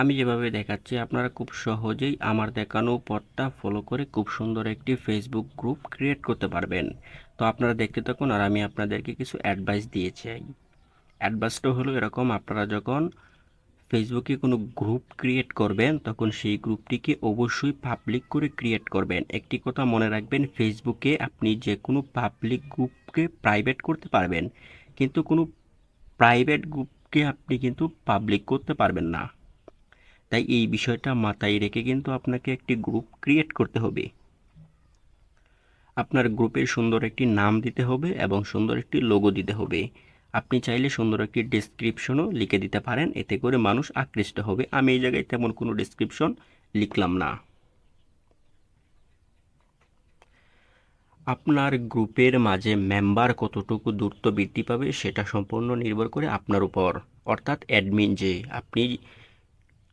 আমি যেভাবে দেখাচ্ছি, আপনারা খুব সহজেই আমার দেখানো পথটা ফলো করে খুব সুন্দর একটি ফেসবুক গ্রুপ ক্রিয়েট করতে পারবেন। তো আপনারা দেখতে থাকুন আর আমি আপনাদেরকে কিছু অ্যাডভাইস দিয়েছি অ্যাডভাইসটা হলো এরকম, আপনারা যখন ফেসবুকে কোনো গ্রুপ ক্রিয়েট করবেন, তখন সেই গ্রুপটিকে অবশ্যই পাবলিক করে ক্রিয়েট করবেন। একটি কথা মনে রাখবেন ফেসবুকে আপনি যে কোনো পাবলিক গ্রুপকে প্রাইভেট করতে পারবেন, কিন্তু কোনো প্রাইভেট গ্রুপকে আপনি কিন্তু পাবলিক করতে পারবেন না। তাই এই বিষয়টা মাথায় রেখে কিন্তু আপনাকে একটি গ্রুপ ক্রিয়েট করতে হবে। আপনার গ্রুপে সুন্দর একটি নাম দিতে হবে এবং সুন্দর একটি লোগো দিতে হবে। আপনি চাইলে সুন্দর একটি ডেসক্রিপশনও লিখে দিতে পারেন, এতে করে মানুষ আকৃষ্ট হবে। আমি এই জায়গায় তেমন কোনো ডেসক্রিপশন লিখলাম না। আপনার গ্রুপের মাঝে মেম্বার কতটুকু দ্রুত বৃদ্ধি পাবে সেটা সম্পূর্ণ নির্ভর করে আপনার উপর। অর্থাৎ অ্যাডমিন যে, আপনি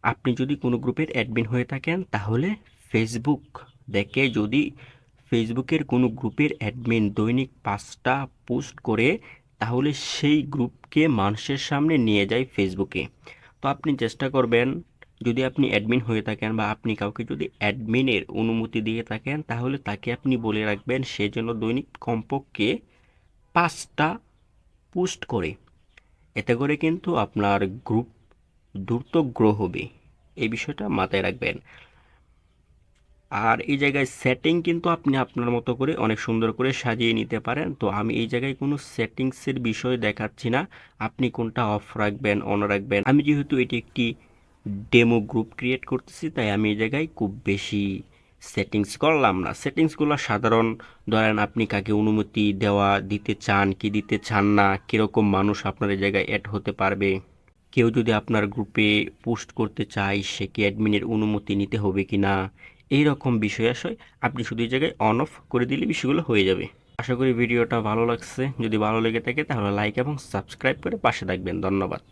আপনি যদি কোনো গ্রুপের অ্যাডমিন হয়ে থাকেন, তাহলে ফেসবুক দেখে যদি ফেসবুকের কোনো গ্রুপের অ্যাডমিন দৈনিক পাঁচটা পোস্ট করে, তাহলে সেই গ্রুপকে মানুষের সামনে নিয়ে যায় ফেসবুকে তো আপনি চেষ্টা করবেন, যদি আপনি অ্যাডমিন হয়ে থাকেন বা আপনি কাউকে যদি অ্যাডমিনের অনুমতি দিয়ে থাকেন, তাহলে তাকে আপনি বলে রাখবেন সে যেন দৈনিক কমপক্ষে পাঁচটা পোস্ট করে। এতে করে কিন্তু আপনার গ্রুপ দ্রুত গ্রো হবে এই বিষয়টা মাথায় রাখবেন। আর এই জায়গায় সেটিং কিন্তু আপনি আপনার মতো করে অনেক সুন্দর করে সাজিয়ে নিতে পারেন। তো আমি এই জায়গায় কোনো সেটিংসের বিষয় দেখাচ্ছি না। আপনি কোনটা অফ রাখবেন অন রাখবেন? আমি যেহেতু এটি একটি ডেমো গ্রুপ ক্রিয়েট করতেছি, তাই আমি এই জায়গায় খুব বেশি সেটিংস করলাম না। সেটিংসগুলো সাধারণ, ধরেন আপনি কাকে অনুমতি দেওয়া, দিতে চান, কি দিতে চান না, কীরকম মানুষ আপনার এই জায়গায় অ্যাড হতে পারবে? কেউ যদি আপনার গ্রুপে পোস্ট করতে চায়, সে কি অ্যাডমিনের অনুমতি নিতে হবে কি না এই রকম বিষয় আসয়, আপনি শুধু এই জায়গায় অন অফ করে দিলে বিষয়গুলো হয়ে যাবে। আশা করি ভিডিওটা ভালো লাগছে। যদি ভালো লেগে থাকে তাহলে লাইক এবং সাবস্ক্রাইব করে পাশে থাকবেন। ধন্যবাদ।